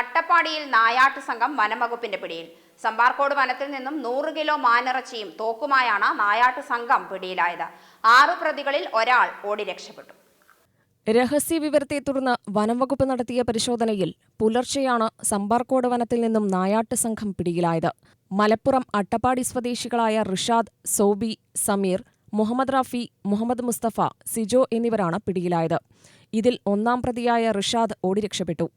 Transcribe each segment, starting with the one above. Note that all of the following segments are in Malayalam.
അട്ടപ്പാടിയിൽ നായാട്ട് സംഘം വനംവകുപ്പിന്റെ പിടിയിൽ. സമ്പാർക്കോട് വനത്തിൽ നിന്നും നൂറ് കിലോ മാനിറച്ചിയും തോക്കുമായാണ് നായാട്ട് സംഘം പിടിയിലായത്. ആറു പ്രതികളിൽ ഒരാൾ ഓടി രക്ഷപ്പെട്ടു. രഹസ്യവിവരത്തെ തുടർന്ന് വനംവകുപ്പ് നടത്തിയ പരിശോധനയിൽ പുലർച്ചെയാണ് സമ്പാർക്കോട് വനത്തിൽ നിന്നും നായാട്ട് സംഘം പിടിയിലായത്. മലപ്പുറം അട്ടപ്പാടി സ്വദേശികളായ റിഷാദ് സോബി സമീർ മുഹമ്മദ് റാഫി മുഹമ്മദ് മുസ്തഫ സിജോ എന്നിവരാണ് പിടിയിലായത്. ഇതിൽ ഒന്നാം പ്രതിയായ റിഷാദ് ഓടി രക്ഷപ്പെട്ടു.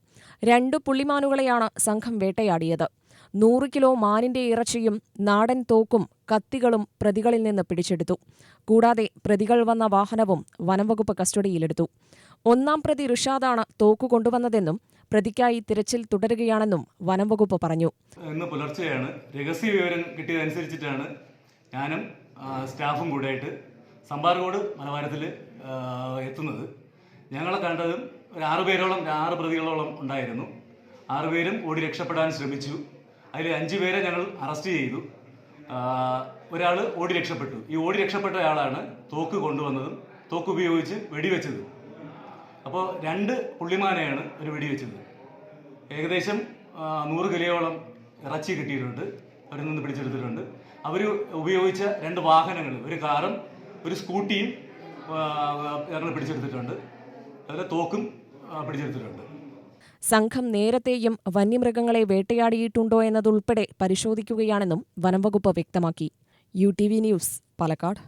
രണ്ടു പുള്ളിമാനുകളെയാണ് സംഘം വേട്ടയാടിയത്. നൂറ് കിലോ മാനിന്റെ ഇറച്ചിയും നാടൻ തോക്കും കത്തികളും പ്രതികളിൽ നിന്ന് പിടിച്ചെടുത്തു. കൂടാതെ പ്രതികൾ വന്ന വാഹനവും വനംവകുപ്പ് കസ്റ്റഡിയിലെടുത്തു. ഒന്നാം പ്രതി റിഷാദാണ് തോക്കു കൊണ്ടുവന്നതെന്നും പ്രതിക്കായി തിരച്ചിൽ തുടരുകയാണെന്നും വനംവകുപ്പ് പറഞ്ഞു. ഇന്ന് പുലർച്ചെയാണ് രഹസ്യ വിവരം കിട്ടിയതനുസരിച്ചിട്ടാണ് ഞാനും സ്റ്റാഫും കൂടെയായിട്ട് സമ്പാർകോട് മലബാരത്തിൽ എത്തുന്നത്. ഞങ്ങളെ കണ്ടതും ഒരു ആറ് പേരോളം ആറ് പ്രതികളോളം ഉണ്ടായിരുന്നു. ആറുപേരും ഓടി രക്ഷപ്പെടാൻ ശ്രമിച്ചു. അതിൽ അഞ്ചു പേരെ ഞങ്ങൾ അറസ്റ്റ് ചെയ്തു. ഒരാൾ ഓടി രക്ഷപ്പെട്ടു. ഈ ഓടി രക്ഷപ്പെട്ട ആളാണ് തോക്ക് കൊണ്ടുവന്നതും തോക്ക് ഉപയോഗിച്ച് വെടിവെച്ചത്. അപ്പോൾ രണ്ട് പുള്ളിമാനെയാണ് ഒരു വെടിവെച്ചത്. ഏകദേശം നൂറ് കിലോയോളം ഇറച്ചി കിട്ടിയിട്ടുണ്ട്. അവരിൽ നിന്ന് പിടിച്ചെടുത്തിട്ടുണ്ട്. അവർ ഉപയോഗിച്ച രണ്ട് വാഹനങ്ങൾ ഒരു കാറും ഒരു സ്കൂട്ടിയും ഞങ്ങൾ പിടിച്ചെടുത്തിട്ടുണ്ട്. അതുപോലെ തോക്കും പിടിച്ചെടുത്തിട്ടുണ്ട്. സംഘം നേരത്തെയും വന്യമൃഗങ്ങളെ വേട്ടയാടിയിട്ടുണ്ടോ എന്നതുൾപ്പെടെ പരിശോധിക്കുകയാണെന്നും വനംവകുപ്പ് വ്യക്തമാക്കി. U T V news Palakkad.